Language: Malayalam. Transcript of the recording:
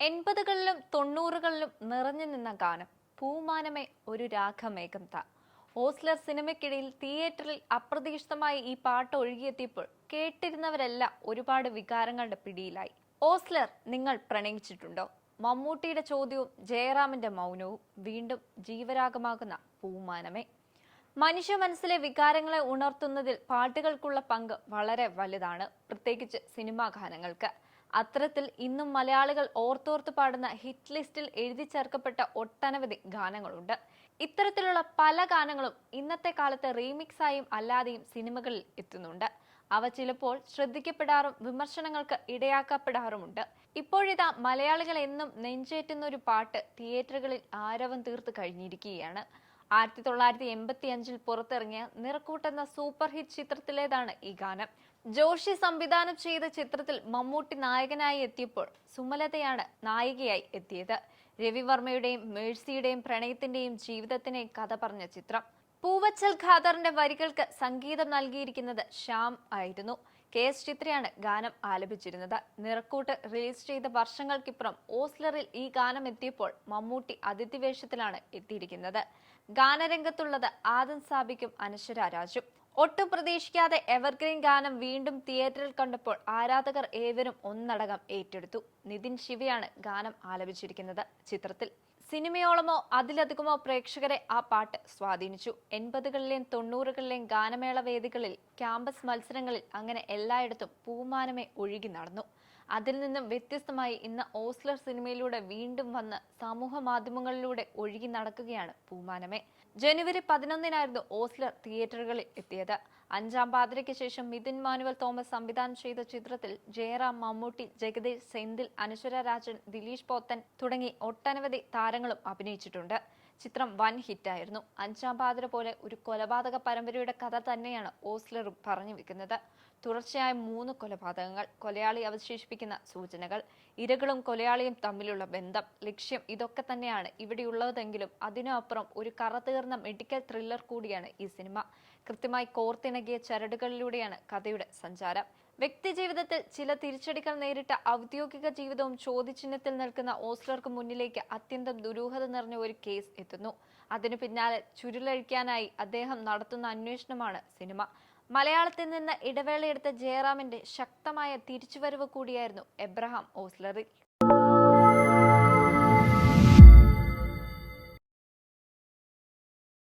എൺപതുകളിലും തൊണ്ണൂറുകളിലും നിറഞ്ഞു നിന്ന ഗാനം പൂമാനമേ ഒരു രാഗമേഘം താ. ഓസ്ലർ സിനിമയ്ക്കിടയിൽ തിയേറ്ററിൽ അപ്രതീക്ഷിതമായി ഈ പാട്ട് ഒഴുകിയെത്തിയപ്പോൾ കേട്ടിരുന്നവരെല്ലാം ഒരുപാട് വികാരങ്ങളുടെ പിടിയിലായി. ഓസ്ലർ നിങ്ങൾ പ്രണയിച്ചിട്ടുണ്ടോ? മമ്മൂട്ടിയുടെ ചോദ്യവും ജയറാമിന്റെ മൗനവും വീണ്ടും ജീവരാഗമാകുന്ന പൂമാനമേ. മനുഷ്യ മനസ്സിലെ വികാരങ്ങളെ ഉണർത്തുന്നതിൽ പാട്ടുകൾക്കുള്ള പങ്ക് വളരെ വലുതാണ് പ്രത്യേകിച്ച് സിനിമാ ഗാനങ്ങൾക്ക്. അത്തരത്തിൽ ഇന്നും മലയാളികൾ ഓർത്തോർത്ത് പാടുന്ന ഹിറ്റ് ലിസ്റ്റിൽ എഴുതി ചേർക്കപ്പെട്ട ഒട്ടനവധി ഗാനങ്ങളുണ്ട്. ഇത്തരത്തിലുള്ള പല ഗാനങ്ങളും ഇന്നത്തെ കാലത്ത് റീമിക്സായും അല്ലാതെയും സിനിമകളിൽ എത്തുന്നുണ്ട്. അവ ചിലപ്പോൾ ശ്രദ്ധിക്കപ്പെടാറും വിമർശനങ്ങൾക്ക് ഇടയാക്കപ്പെടാറുമുണ്ട്. ഇപ്പോഴിതാ മലയാളികൾ എന്നും നെഞ്ചേറ്റുന്ന ഒരു പാട്ട് തിയേറ്ററുകളിൽ ആരവം തീർത്ത് കഴിഞ്ഞിരിക്കുകയാണ്. ആയിരത്തി തൊള്ളായിരത്തി എൺപത്തി അഞ്ചിൽ പുറത്തിറങ്ങിയ നിറക്കൂട്ട് എന്ന സൂപ്പർ ഹിറ്റ് ചിത്രത്തിലേതാണ് ഈ ഗാനം. ജോഷി സംവിധാനം ചെയ്ത ചിത്രത്തിൽ മമ്മൂട്ടി നായകനായി എത്തിയപ്പോൾ സുമലതയാണ് നായികയായി എത്തിയത്. രവിവർമ്മയുടെയും മേഴ്സിയുടെയും പ്രണയത്തിന്റെയും ജീവിതത്തിനെ കഥ പറഞ്ഞ ചിത്രം. പൂവച്ചൽ ഖാദറിന്റെ വരികൾക്ക് സംഗീതം നൽകിയിരിക്കുന്നത് ശ്യാം ആയിരുന്നു. കെ എസ് ചിത്രയാണ് ഗാനം ആലപിച്ചിരുന്നത്. നിറക്കൂട്ട് റിലീസ് ചെയ്ത വർഷങ്ങൾക്കിപ്പുറം ഓസ്ലറിൽ ഈ ഗാനം എത്തിയപ്പോൾ മമ്മൂട്ടി അതിഥിവേഷത്തിലാണ് എത്തിയിരിക്കുന്നത്. ഗാനരംഗത്തുള്ളത് ആദം സാബിക്കും അനശ്വര രാജും. ഒട്ടും പ്രതീക്ഷിക്കാതെ എവർഗ്രീൻ ഗാനം വീണ്ടും തിയേറ്ററിൽ കണ്ടപ്പോൾ ആരാധകർ ഏവരും ഒന്നടങ്കം ഏറ്റെടുത്തു. നിതിൻ ശിവയാണ് ഗാനം ആലപിച്ചിരിക്കുന്നത് ചിത്രത്തിൽ. സിനിമയോളമോ അതിലധികമോ പ്രേക്ഷകരെ ആ പാട്ട് സ്വാധീനിച്ചു. എൺപതുകളിലെയും തൊണ്ണൂറുകളിലെയും ഗാനമേള വേദികളിൽ ക്യാമ്പസ് മത്സരങ്ങളിൽ അങ്ങനെ എല്ലായിടത്തും പൂമാനമേ ഒഴുകി നടന്നു. അതിൽ നിന്നും വ്യത്യസ്തമായി ഇന്ന് ഓസ്ലർ സിനിമയിലൂടെ വീണ്ടും വന്ന് സമൂഹ മാധ്യമങ്ങളിലൂടെ ഒഴുകി നടക്കുകയാണ് പൂമാനമേ ജനുവരി പതിനൊന്നിനായിരുന്നു ഓസ്ലർ തിയേറ്ററുകളിൽ എത്തിയത്. അഞ്ചാം പാതിരയ്ക്ക് ശേഷം മിഥുൻ മാനുവൽ തോമസ് സംവിധാനം ചെയ്ത ചിത്രത്തിൽ ജയറാം മമ്മൂട്ടി ജഗദീഷ് സെന്തിൽ അനശ്വര രാജൻ ദിലീഷ് പോത്തൻ തുടങ്ങി ഒട്ടനവധി താരങ്ങളും അഭിനയിച്ചിട്ടുണ്ട്. ചിത്രം വൻ ഹിറ്റായിരുന്നു. അഞ്ചാം പാതിര പോലെ ഒരു കൊലപാതക പരമ്പരയുടെ കഥ തന്നെയാണ് ഓസ്ലർ പറഞ്ഞു വെക്കുന്നത്. തുടർച്ചയായ മൂന്ന് കൊലപാതകങ്ങൾ കൊലയാളി അവശേഷിപ്പിക്കുന്ന സൂചനകൾ ഇരകളും കൊലയാളിയും തമ്മിലുള്ള ബന്ധം ലക്ഷ്യം ഇതൊക്കെ തന്നെയാണ് ഇവിടെയുള്ളതെങ്കിലും അതിനപ്പുറം ഒരു കറതീർന്ന മെഡിക്കൽ ത്രില്ലർ കൂടിയാണ് ഈ സിനിമ. കൃത്യമായി കോർത്തിണകിയ ചരടുകളിലൂടെയാണ് കഥയുടെ സഞ്ചാരം. വ്യക്തിജീവിതത്തിൽ ചില തിരിച്ചടികൾ നേരിട്ട ഔദ്യോഗിക ജീവിതവും ചോദ്യചിഹ്നത്തിൽ നിൽക്കുന്ന ഓസ്ലർക്ക് മുന്നിലേക്ക് അത്യന്തം ദുരൂഹത നിറഞ്ഞ ഒരു കേസ് എത്തുന്നു. അതിനു പിന്നാലെ ചുരുളഴിക്കാനായി അദ്ദേഹം നടത്തുന്ന അന്വേഷണമാണ് സിനിമ. മലയാളത്തിൽ നിന്ന് ഇടവേളയെടുത്ത ജയറാമിന്റെ ശക്തമായ തിരിച്ചുവരവ് കൂടിയായിരുന്നു എബ്രഹാം ഓസ്ലറിൽ.